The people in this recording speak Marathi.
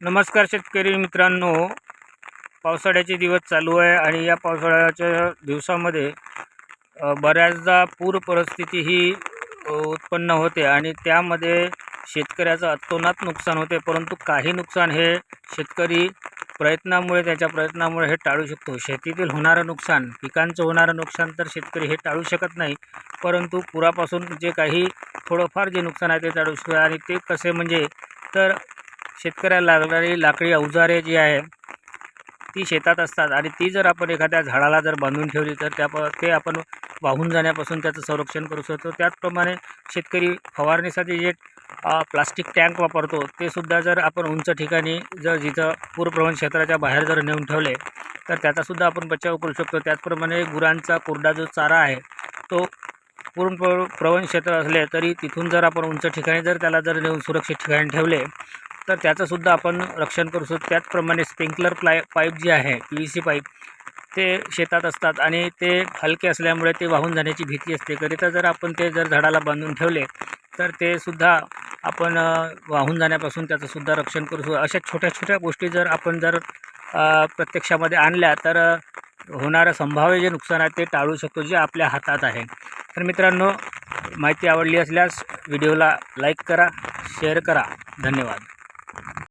नमस्कार शेतकरी मित्रांनो. पावसाळ्याचे दिवस चालू आहे आणि या पावसाळ्याच्या दिवसामध्ये बऱ्याचदा पूर परिस्थिती ही उत्पन्न होते आणि त्यामध्ये शेतकऱ्याचं अतोनात नुकसान होते. परंतु काही नुकसान हे शेतकरी प्रयत्नामुळे त्याच्या प्रयत्नामुळे हे टाळू शकतो. शेतीतील होणारं नुकसान पिकांचं होणारं नुकसान तर शेतकरी हे टाळू शकत नाही. परंतु पुरापासून जे काही थोडंफार जे नुकसान आहे ते टाळू शकतो. आणि ते कसे म्हणजे तर शेतकऱ्याला लागणारी लाकडी अवजारे जी आहे ती शेतात असतात. आणि ती जर आपण एखाद्या झाडाला जर बांधून ठेवली तर त्या ते आपण वाहून जाण्यापासून त्याचं संरक्षण करू शकतो. त्याचप्रमाणे शेतकरी फवारणीसाठी जे प्लास्टिक टँक वापरतो ते सुद्धा जर आपण उंच ठिकाणी जर जिथं पूरप्रवण क्षेत्राच्या बाहेर जर नेऊन ठेवले तर त्याचासुद्धा आपण बचाव करू शकतो. त्याचप्रमाणे गुरांचा कोरडा जो चारा आहे तो पूर्ण प्र प्रवण क्षेत्र असले तरी तिथून जर आपण उंच ठिकाणी जर त्याला जर नेऊन सुरक्षित ठिकाणी ठेवले तर त्याचंसुद्धा आपण रक्षण करू शकतो. त्याचप्रमाणे स्प्रिंकलर प्लाय पाईप जे आहे पी व्ही सी पाईप ते शेतात असतात आणि ते हलके असल्यामुळे ते वाहून जाण्याची भीती असते. करिता जर आपण ते जर झाडाला बांधून ठेवले तर ते सुद्धा आपण वाहून जाण्यापासून त्याचंसुद्धा रक्षण करू शकतो. अशा छोट्या छोट्या गोष्टी जर आपण जर प्रत्यक्षामध्ये आणल्या तर होणारं संभाव्य जे नुकसान आहे ते टाळू शकतो जे आपल्या हातात आहे. तर मित्रांनो माहिती आवडली असल्यास व्हिडिओला लाईक करा शेअर करा. धन्यवाद.